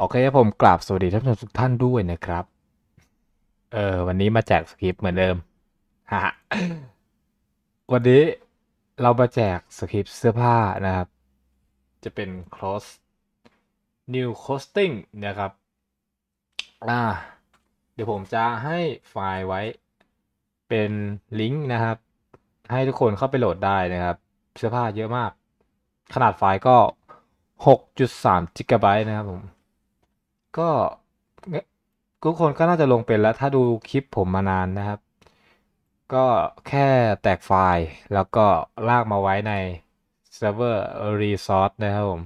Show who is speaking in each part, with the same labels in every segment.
Speaker 1: โอเคครับผมกราบสวัสดีท่านผู้ชมทุกท่านด้วยนะครับ เออวันนี้มาแจกสคริปต์เหมือนเดิมฮะวันนี้เรามาแจกสคริปต์เสื้อผ้านะครับ จะเป็น cross new costing นะครับ อ่า เดี๋ยวผมจะให้ไฟล์ไว้เป็นลิงก์นะครับ ให้ทุกคนเข้าไปโหลดได้นะครับ เสื้อผ้าเยอะมาก ขนาดไฟล์ก็ 6.3จิกะไบต์นะครับผม ก็ทุกคนก็น่าจะลงเป็นแล้วถ้าดูคลิปผมมานานนะครับ ก็แค่แตกไฟล์แล้วก็ลากมาไว้ในเซิร์ฟเวอร์ resource นะครับผม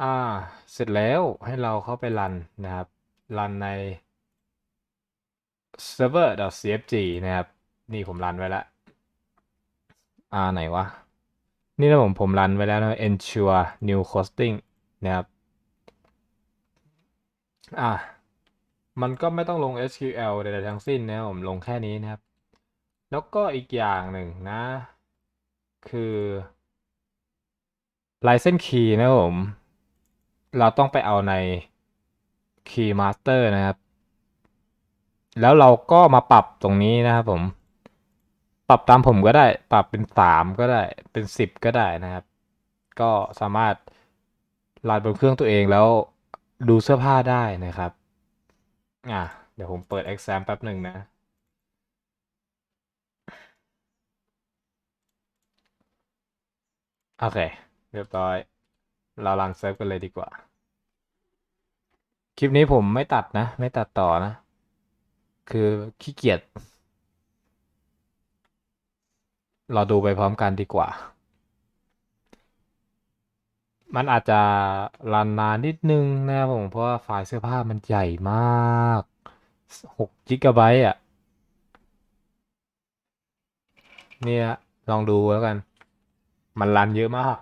Speaker 1: อ่า เสร็จแล้วให้เราเข้าไปรันนะครับ รันใน server.cfg นะครับ นี่ผมรันไว้แล้ว อ่า ไหนวะ นี่นะผมผมรันไว้แล้วนะ ensure new costing นะครับ อะมันก็ไม่ต้องลง SQL ใดๆทั้งสิ้นนะผมลงแค่นี้นะครับ แล้วก็อีกอย่างหนึ่งนะ คือ license key นะผม เราต้องไปเอาใน key master นะครับ แล้วเราก็มาปรับตรงนี้นะครับผม ปรับตามผมก็ได้ ปรับเป็นสามก็ได้ เป็นสิบก็ได้นะครับ ก็สามารถรันบนเครื่องตัวเองแล้ว ดูเสื้อผ้าได้นะครับ อะ เดี๋ยวผมเปิด exam แป๊บหนึ่งนะ โอเค เรียบร้อย เรารันเซิร์ฟกันเลยดีกว่า คลิปนี้ผมไม่ตัดนะ ไม่ตัดต่อนะ คือขี้เกียจ เราดูไปพร้อมกันดีกว่า มันอาจจะรันนานนิดนึงนะครับผม เพราะว่าไฟล์เสื้อผ้ามันใหญ่มาก6กิกะไบต์อะ เนี่ย ลองดูแล้วกัน มันรันเยอะมาก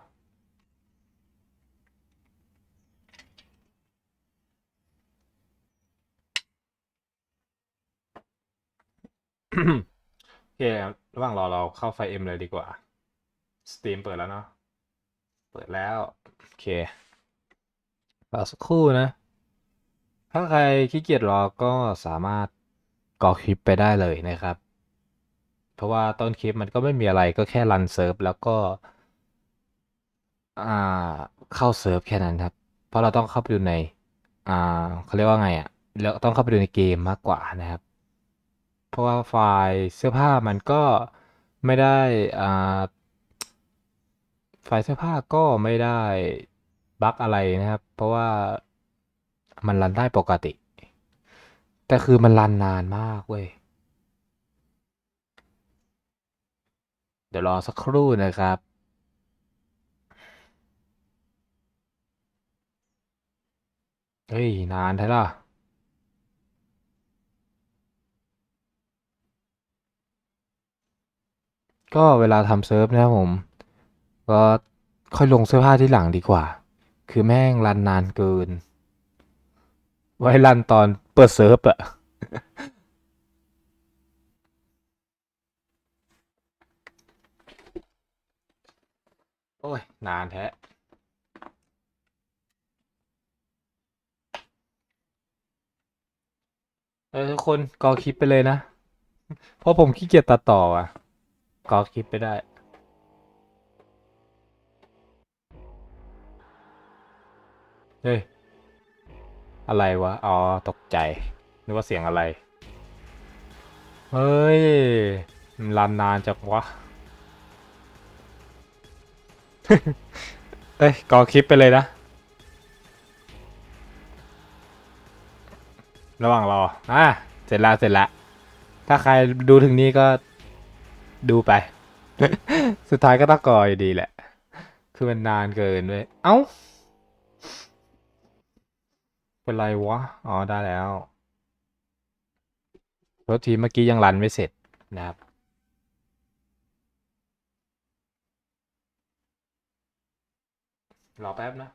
Speaker 1: โอเค ระหว่างรอเราเข้าไฟเอ็มเลยดีกว่า สตรีมเปิดแล้วเนาะ เปิดแล้ว โอเครอสักครู่นะ ถ้าใครขี้เกียจรอก็สามารถกรอคลิปไปได้เลยนะครับ เพราะว่าต้นคลิปมันก็ไม่มีอะไรก็แค่รันเซิร์ฟแล้วก็อ่าเข้าเซิร์ฟแค่นั้นครับ เพราะเราต้องเข้าไปดูในอ่าเขาเรียกว่าไงอะ่ะเราต้องเข้าไปดูในเกมมากกว่านะครับ เพราะว่าไฟล์เสื้อผ้ามันก็ไม่ได้อ่า ไฟล์เสื้อผ้าก็ไม่ได้บั๊กอะไรนะครับ เพราะว่ามันรันได้ปกติ แต่คือมันรันนานมากเว้ย เดี๋ยวรอสักครู่นะครับเฮ้ย นานแท้ล่ะก็เวลาทำเซิร์ฟนะครับผม ก็ค่อยลงเสื้อผ้าที่หลังดีกว่า คือแม่งรันนานเกิน ไว้รันตอนเปิดเซิร์ฟอะโอ้ย นานแท้เออทุกคนกอคลิปไปเลยนะ เพราะผมขี้เกียจตัดต่ออะ กอคลิปไปได้ เฮ้ย อะไรวะ อ๋อ ตกใจ นึกว่าเสียงอะไร เฮ้ยรันนานจังวะ เอ้ยกอคลิปไปเลยนะ ระหว่างรอ อะ เสร็จแล้วเสร็จแล้ว ถ้าใครดูถึงนี้ก็ดูไป สุดท้ายก็ต้องกออยู่ดีแหละ คือมันนานเกินเลย เอ้า เป็นไรวะ อ๋อ ได้แล้วรถทีเมื่อกี้ยังรันไม่เสร็จนะครับ รอแป๊บนะ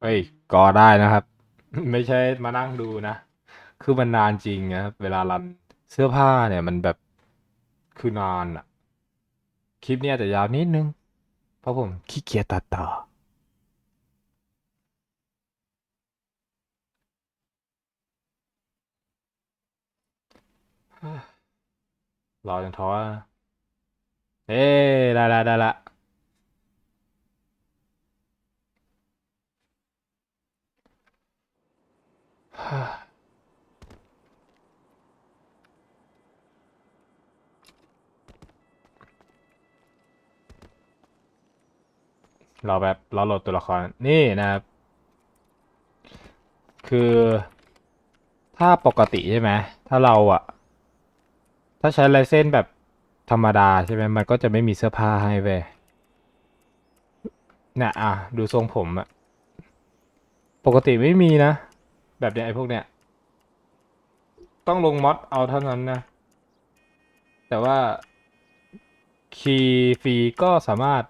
Speaker 1: เฮ้ยก็ได้นะครับ ไม่ใช่มานั่งดูนะ คือมันนานจริงนะครับเวลารันเสื้อผ้าเนี่ยมันแบบคือนานอะคลิปเนี้อาจะยาวนิดนึง เพราะผมขี้เกียจตัดต่อรอจนท้อเอ้ได้ละได้ละ รอแบบรอโหลดตัวละครนี่นะครับ คือถ้าปกติใช่ไหมถ้าเราอะถ้าใช้ลายเส้นแบบธรรมดาใช่ไหมมันก็จะไม่มีเสื้อผ้าให้เว้ยเนี่ยอะ ดูทรงผมอะปกติไม่มีนะ แบบเนี้ยไอ้พวกเนี้ยต้องลงมอดเอาเท่านั้นนะ แต่ว่าคีย์ฟรีก็สามารถ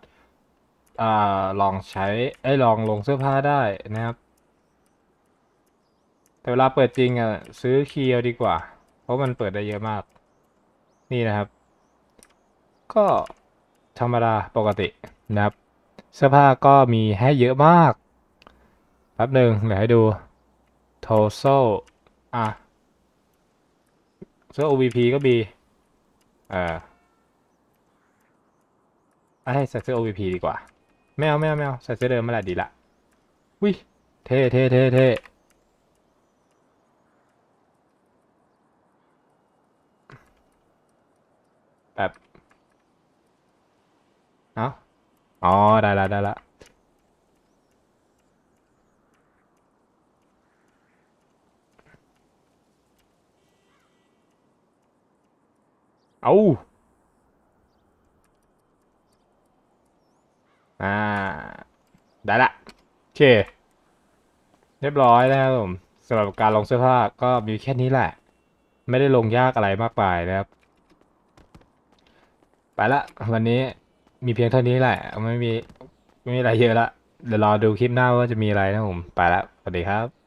Speaker 1: อ่าลองใช้ไอ้ลองลงเสื้อผ้าได้นะครับ แต่เวลาเปิดจริงอะซื้อคีย์เอาดีกว่า เพราะมันเปิดได้เยอะมาก นี่นะครับ ก็ธรรมดาปกตินะครับ เสื้อผ้าก็มีให้เยอะมากแป๊บหนึ่งเดี๋ยวให้ดู โทโซอะเสื้อ OVP ก็มีเออเอาให้ใส่เสื้อ OVP ดีกว่า ไม่เอาไม่เอาไม่เอาใส่เสื้อเดิมมาแหละดีละวิเท่เท่เท่เท่แบบเอ้าอ๋อ ได้ละได้ละ เอาอ่า ได้ละ โอเค เรียบร้อยนะครับผมสำหรับการลงเสื้อผ้าก็มีแค่นี้แหละ ไม่ได้ลงยากอะไรมากมายนะครับ ไปละ วันนี้มีเพียงเท่านี้แหละ ไม่มี ไม่มีอะไรเยอะละ เดี๋ยวรอดูคลิปหน้าว่าจะมีอะไรนะผม ไปละสวัสดีครับ